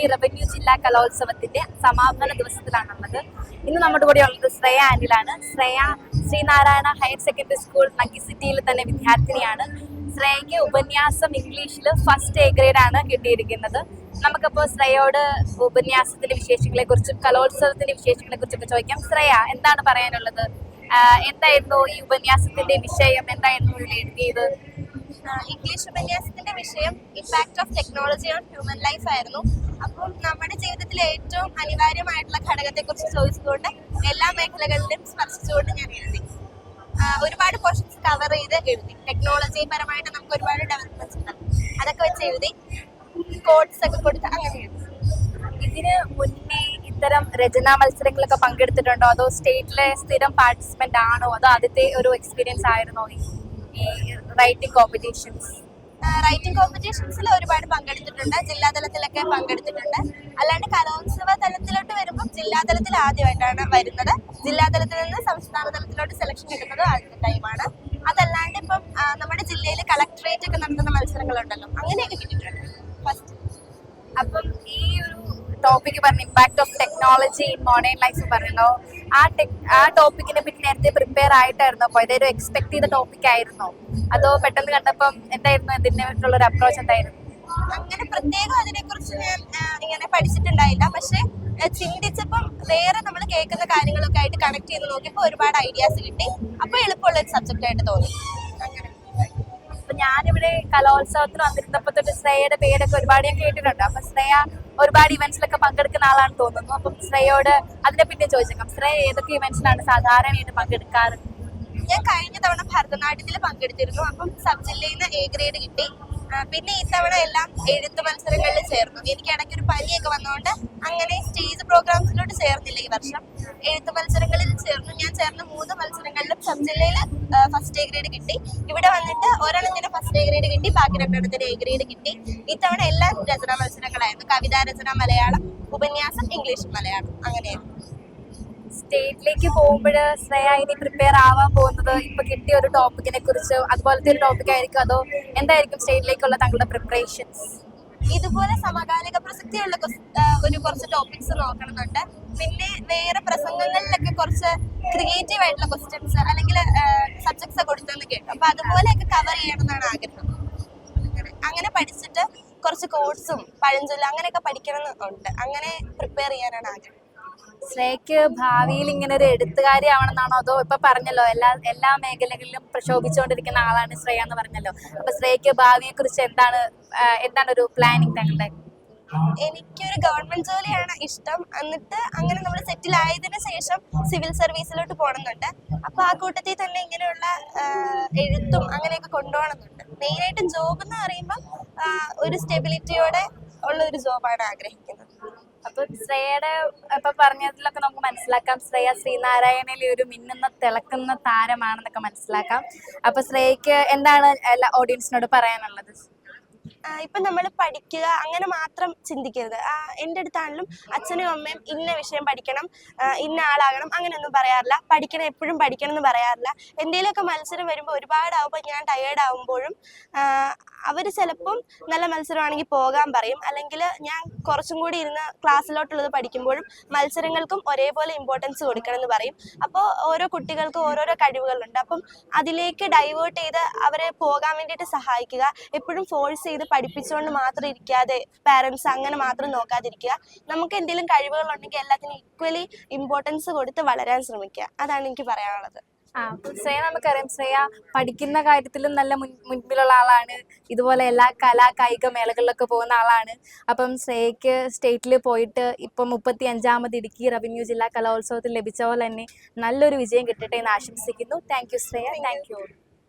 Idukki revenue ജില്ലാ കലോത്സവത്തിന്റെ സമാപന ദിവസത്തിലാണുള്ളത്. ഇന്ന് നമ്മുടെ കൂടെ ഉള്ളത് Shreya ആൻഡിലാണ് Shreya Sreenarayana higher secondary school നക്കി സിറ്റിയിൽ തന്നെ വിദ്യാർത്ഥിനിയാണ്. ശ്രേയയ്ക്ക് ഉപന്യാസം ഇംഗ്ലീഷിൽ ഫസ്റ്റ് എ ഗ്രേഡ് ആണ് കിട്ടിയിരിക്കുന്നത്. നമുക്കപ്പോൾ ശ്രേയോട് ഉപന്യാസത്തിന്റെ വിശേഷങ്ങളെ കുറിച്ചും കലോത്സവത്തിന്റെ വിശേഷങ്ങളെ കുറിച്ചൊക്കെ ചോദിക്കാം. ശ്രേയ എന്താണ് പറയാനുള്ളത്? എന്തായിരുന്നു ഈ ഉപന്യാസത്തിന്റെ വിഷയം? എന്തായിരുന്നു എഴുതിയത്? ഇംഗ്ലീഷ് ഉപന്യാസത്തിന്റെ വിഷയം impact of technology on human life ആയിരുന്നു. അപ്പം നമ്മുടെ ജീവിതത്തിലെ ഏറ്റവും അനിവാര്യമായിട്ടുള്ള ഘടകത്തെ കുറിച്ച് ചോദിച്ചുകൊണ്ട് എല്ലാ മേഖലകളിലും സ്പർശിച്ചുകൊണ്ട് ഞാൻ എഴുതി. ഒരുപാട് പോർഷൻസ് കവർ ചെയ്ത് എഴുതി. ടെക്നോളജി പരമായിട്ട് നമുക്ക് ഒരുപാട് ഡെവലപ്മെന്റ്സ് ഉണ്ട്. അതൊക്കെ വെച്ച് എഴുതി. കോഡ്സ് ഒക്കെ കൊടുത്ത് അങ്ങനെ എഴുതി. ഇതിന് മുന്നേ ഇത്തരം രചനാ മത്സരങ്ങളൊക്കെ പങ്കെടുത്തിട്ടുണ്ടോ? അതോ സ്റ്റേറ്റിലെ സ്ഥിരം പാർട്ടിസിപ്പന്റ് ആണോ? അതോ ആദ്യത്തെ ഒരു എക്സ്പീരിയൻസ് ആയിരുന്നോ ഈ റൈറ്റിംഗ് കോമ്പറ്റീഷൻസ് റൈറ്റിംഗ് കോമ്പറ്റീഷൻസിൽ ഒരുപാട് പങ്കെടുത്തിട്ടുണ്ട്. ജില്ലാതലത്തിലൊക്കെ പങ്കെടുത്തിട്ടുണ്ട്. അല്ലാണ്ട് കലോത്സവ തലത്തിലോട്ട് വരുമ്പോൾ ജില്ലാതലത്തിൽ ആദ്യമായിട്ടാണ് വരുന്നത്. ജില്ലാതലത്തിൽ നിന്ന് സംസ്ഥാന തലത്തിലോട്ട് സെലക്ഷൻ കിട്ടുന്നത് ആദ്യത്തെ ടൈമാണ് അതല്ലാണ്ട് ഇപ്പം നമ്മുടെ ജില്ലയിൽ കളക്ടറേറ്റ് ഒക്കെ നടത്തുന്ന മത്സരങ്ങളുണ്ടല്ലോ. അങ്ങനെയൊക്കെ കിട്ടിയിട്ടുണ്ട്. ടോപ്പിക് പറഞ്ഞു impact of technology in modern life പറഞ്ഞല്ലോ. ആ ടെക് ആ ടോപ്പിക്കിനെ പറ്റി നേരത്തെ പ്രിപ്പയർ ആയിട്ടായിരുന്നോ അപ്പോൾ ഇതൊരു എക്സ്പെക്ട് ചെയ്ത ടോപ്പിക് ആയിരുന്നോ. അതോ പെട്ടെന്ന് കണ്ടപ്പം എന്തായിരുന്നു ഇതിനെ ഇതിനായിട്ടുള്ള ഒരു അപ്രോച്ച് എന്തായിരുന്നു? അങ്ങനെ പ്രത്യേകം അതിനെക്കുറിച്ച് ഞാൻ ഇങ്ങനെ പഠിച്ചിട്ടുണ്ടായില്ല. പക്ഷെ ചിന്തിച്ചപ്പം വേറെ നമ്മൾ കേൾക്കുന്ന കാര്യങ്ങളൊക്കെ ആയിട്ട് കണക്ട് ചെയ്ത് നോക്കിയപ്പോൾ ഒരുപാട് ഐഡിയാസ് കിട്ടി. അപ്പോൾ എളുപ്പമുള്ള ഒരു സബ്ജക്റ്റ് ആയിട്ട് തോന്നി. അങ്ങനെ. അപ്പൊ ഞാനിവിടെ കലോത്സവത്തിന് വന്നിരുന്നപ്പോ തൊട്ട് ശ്രേയയുടെ പേരൊക്കെ ഒരുപാട് ഞാൻ കേട്ടിട്ടുണ്ട്. അപ്പൊ ശ്രേയ ഒരുപാട് ഇവന്റ്സിലൊക്കെ പങ്കെടുക്കുന്ന ആളാണ് തോന്നുന്നു. അപ്പം ശ്രേയോട് അതിനെ പിന്നെ ചോദിച്ചേക്കാം. ശ്രേയ ഏതൊക്കെ ഇവന്റ്സിലാണ് സാധാരണയായിട്ട് പങ്കെടുക്കാറ്? ഞാൻ കഴിഞ്ഞ തവണ ഭരതനാട്യത്തിൽ പങ്കെടുത്തിരുന്നു. അപ്പം സബ് ജില്ലയിൽ നിന്ന് എ ഗ്രേഡ് കിട്ടി. പിന്നെ ഇത്തവണ എല്ലാം എഴുത്ത് മത്സരങ്ങളിൽ ചേർന്നു. എനിക്ക് ഇടയ്ക്ക് ഒരു പനിയൊക്കെ വന്നതുകൊണ്ട് അങ്ങനെ സ്റ്റേജ് പ്രോഗ്രാംസിലോട്ട് ചേർന്നില്ല ഈ വർഷം. എഴുത്ത് മത്സരങ്ങളിൽ ചേർന്നു. ഞാൻ ചേർന്ന മൂന്ന് മത്സരങ്ങളിലും സബ് ജില്ലയിൽ ഫസ്റ്റ് എ ഗ്രേഡ് കിട്ടി. ഇവിടെ വന്നിട്ട് ഒരെണ്ണത്തിന് ഫസ്റ്റ് എ ഗ്രേഡ് കിട്ടി. ബാക്കി രണ്ടെണ്ണത്തിന് എ ഗ്രേഡ് കിട്ടി. ഇത്തവണ എല്ലാ രചനാ മത്സരങ്ങളായിരുന്നു. കവിതാ രചന മലയാളം ഉപന്യാസം ഇംഗ്ലീഷ് മലയാളം. അങ്ങനെയായിരുന്നു സ്റ്റേറ്റിലേക്ക് പോകുമ്പോൾ ശ്രേയ ഇനി പ്രിപ്പയർ ആവാൻ പോകുന്നത് ഇപ്പൊ കിട്ടിയ ഒരു ടോപ്പിക്കിനെ കുറിച്ച് അതുപോലത്തെ ഒരു ടോപ്പിക് ആയിരിക്കും അതോ എന്തായിരിക്കും സ്റ്റേറ്റിലേക്കുള്ള താങ്കളുടെ പ്രിപ്പറേഷൻസ് ഇതുപോലെ സമകാലിക പ്രസക്തിയുള്ള ഒരു കുറച്ച് ടോപ്പിക്സ് നോക്കണമെന്നുണ്ട് പിന്നെ വേറെ പ്രസംഗങ്ങളിലൊക്കെ കുറച്ച് ക്രിയേറ്റീവ് ആയിട്ടുള്ള ക്വസ്റ്റ്യൻസ് അല്ലെങ്കിൽ സബ്ജക്ട്സ് കൊടുത്തെന്ന് കേട്ടു. അപ്പൊ അതുപോലെയൊക്കെ കവർ ചെയ്യണമെന്നാണ് ആഗ്രഹം. അങ്ങനെ പഠിച്ചിട്ട് കുറച്ച് കോഴ്സും പഴഞ്ചൊല്ലും അങ്ങനെയൊക്കെ പഠിക്കണം എന്നുണ്ട് അങ്ങനെ പ്രിപ്പയർ ചെയ്യാനാണ് ആഗ്രഹം. ശ്രേയക്ക് ഭാവിയിൽ ഇങ്ങനെ ഒരു എഴുത്തുകാരി ആവണമെന്നാണോ അതോ ഇപ്പൊ പറഞ്ഞല്ലോ എല്ലാ എല്ലാ മേഖലകളിലും പ്രക്ഷോഭിച്ചുകൊണ്ടിരിക്കുന്ന ആളാണ് ശ്രേയ എന്ന് പറഞ്ഞല്ലോ. അപ്പൊ ശ്രേയക്ക് ഭാവിയെ കുറിച്ച് എന്താണ് എന്താണ് ഒരു പ്ലാനിങ് താങ്കളുടെ എനിക്കൊരു ഗവൺമെന്റ് ജോലിയാണ് ഇഷ്ടം. എന്നിട്ട് അങ്ങനെ നമ്മൾ സെറ്റിൽ ആയതിനു ശേഷം സിവിൽ സർവീസിലോട്ട് പോകണമെന്നുണ്ട് അപ്പൊ ആ കൂട്ടത്തിൽ തന്നെ ഇങ്ങനെയുള്ള എഴുത്തും അങ്ങനെയൊക്കെ കൊണ്ടുപോകണമെന്നുണ്ട് മെയിനായിട്ടും ജോബ് എന്ന് പറയുമ്പോൾ ഒരു സ്റ്റെബിലിറ്റിയോടെ ഉള്ള ഒരു ജോബാണ് ആഗ്രഹിക്കുന്നത്. അപ്പൊ ശ്രേയയുടെ ഇപ്പൊ പറഞ്ഞതിലൊക്കെ നമുക്ക് മനസ്സിലാക്കാം. ശ്രേയ ശ്രീനാരായണയിലെ ഒരു മിന്നുന്ന തിളക്കുന്ന താരമാണെന്നൊക്കെ മനസ്സിലാക്കാം. അപ്പൊ ശ്രേയക്ക് എന്താണ് എല്ലാ ഓഡിയൻസിനോട് പറയാനുള്ളത്? ഇപ്പൊ നമ്മൾ പഠിക്കുക അങ്ങനെ മാത്രം ചിന്തിക്കരുത്. എന്റെ അടുത്താണെങ്കിലും അച്ഛനും അമ്മയും ഇന്ന വിഷയം പഠിക്കണം ഇന്ന ആളാകണം അങ്ങനെയൊന്നും പറയാറില്ല. പഠിക്കണം എപ്പോഴും പഠിക്കണം എന്ന് പറയാറില്ല. എന്തെങ്കിലുമൊക്കെ മത്സരം വരുമ്പോൾ ഒരുപാടാവുമ്പോൾ ഞാൻ ടയേർഡ് ആവുമ്പോഴും അവർ ചിലപ്പം നല്ല മത്സരമാണെങ്കിൽ പോകാൻ പറയും. അല്ലെങ്കിൽ ഞാൻ കുറച്ചും കൂടി ഇരുന്ന് ക്ലാസ്സിലോട്ടുള്ളത് പഠിക്കുമ്പോഴും മത്സരങ്ങൾക്കും ഒരേപോലെ ഇമ്പോർട്ടൻസ് കൊടുക്കണം എന്ന് പറയും. അപ്പോൾ ഓരോ കുട്ടികൾക്കും ഓരോരോ കഴിവുകളുണ്ട്. അപ്പം അതിലേക്ക് ഡൈവേർട്ട് ചെയ്ത് അവരെ പോകാൻ വേണ്ടിയിട്ട് സഹായിക്കുക എപ്പോഴും ഫോഴ്സ് ചെയ്ത് പഠിപ്പിച്ചുകൊണ്ട് മാത്രം ഇരിക്കാതെ പാരൻസ് അങ്ങനെ മാത്രം നോക്കാതിരിക്കുക. നമുക്ക് എന്തെങ്കിലും കഴിവുകളുണ്ടെങ്കിൽ എല്ലാത്തിനും ഈക്വലി ഇമ്പോർട്ടൻസ് കൊടുത്ത് വളരാൻ ശ്രമിക്കുക. അതാണ് എനിക്ക് പറയാനുള്ളത്. ആ ശ്രേയ നമുക്കറിയാം. ശ്രേയ പഠിക്കുന്ന കാര്യത്തിലും നല്ല മുൻ മുൻപിലുള്ള ആളാണ്. ഇതുപോലെ എല്ലാ കലാ കായിക മേളകളിലൊക്കെ പോകുന്ന ആളാണ്. അപ്പം ശ്രേയക്ക് സ്റ്റേറ്റിൽ പോയിട്ട് ഇപ്പം മുപ്പത്തി അഞ്ചാമത് ഇടുക്കി റവന്യൂ ജില്ലാ കലോത്സവത്തിൽ ലഭിച്ച പോലെ തന്നെ നല്ലൊരു വിജയം കിട്ടട്ടെ എന്ന് ആശംസിക്കുന്നു. Thank you Shreya. Thank you